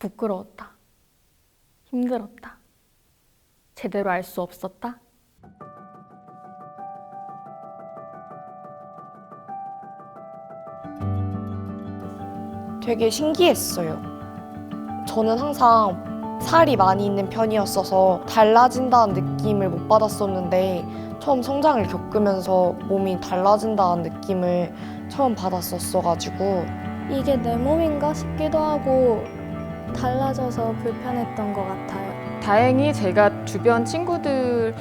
부끄러웠다. 힘들었다. 제대로 알 수 없었다. 되게 신기했어요. 저는 항상 살이 많이 있는 편이었어서 달라진다는 느낌을 못 받았었는데 처음 성장을 겪으면서 몸이 달라진다는 느낌을 처음 받았었어가지고 이게 내 몸인가 싶기도 하고 달라져서 불편했던 것 같아요. 다행히 제가 주변 친구들에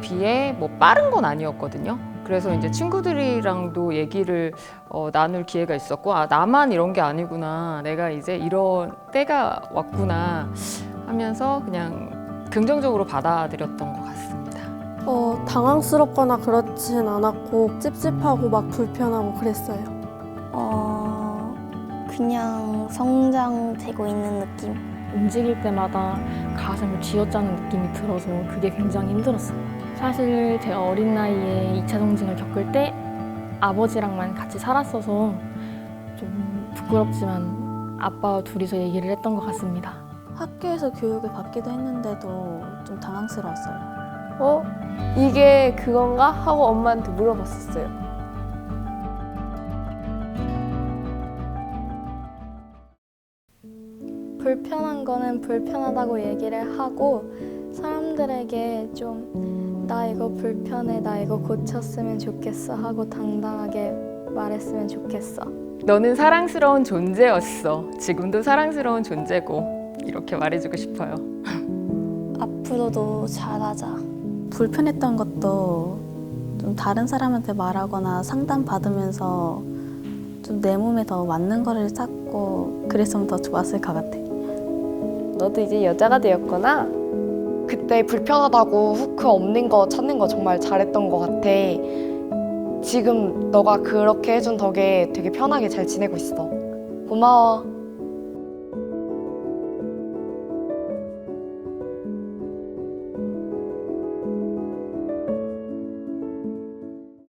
비해 뭐 빠른 건 아니었거든요. 그래서 이제 친구들이랑도 얘기를 어, 나눌 기회가 있었고, 아, 나만 이런 게 아니구나. 내가 이제 이런 때가 왔구나 하면서 그냥 긍정적으로 받아들였던 것 같습니다. 어, 당황스럽거나 그렇진 않았고 찝찝하고 막 불편하고 그랬어요. 어, 그냥 성장되고 있는 느낌? 움직일 때마다 가슴을 쥐어짜는 느낌이 들어서 그게 굉장히 힘들었어요. 사실 제가 어린 나이에 2차 성징을 겪을 때 아버지랑만 같이 살았어서 좀 부끄럽지만 아빠와 둘이서 얘기를 했던 것 같습니다. 학교에서 교육을 받기도 했는데도 좀 당황스러웠어요. 어? 이게 그건가? 하고 엄마한테 물어봤었어요. 불편한 거는 불편하다고 얘기를 하고 사람들에게 좀 나 이거 불편해, 나 이거 고쳤으면 좋겠어 하고 당당하게 말했으면 좋겠어. 너는 사랑스러운 존재였어. 지금도 사랑스러운 존재고. 이렇게 말해주고 싶어요. 앞으로도 잘하자. 불편했던 것도 좀 다른 사람한테 말하거나 상담 받으면서 좀 내 몸에 더 맞는 거를 찾고 그랬으면 더 좋았을 것 같아. 너도 이제 여자가 되었구나. 그때 불편하다고 후크 없는 거 찾는 거 정말 잘했던 것 같아. 지금 너가 그렇게 해준 덕에 되게 편하게 잘 지내고 있어. 고마워.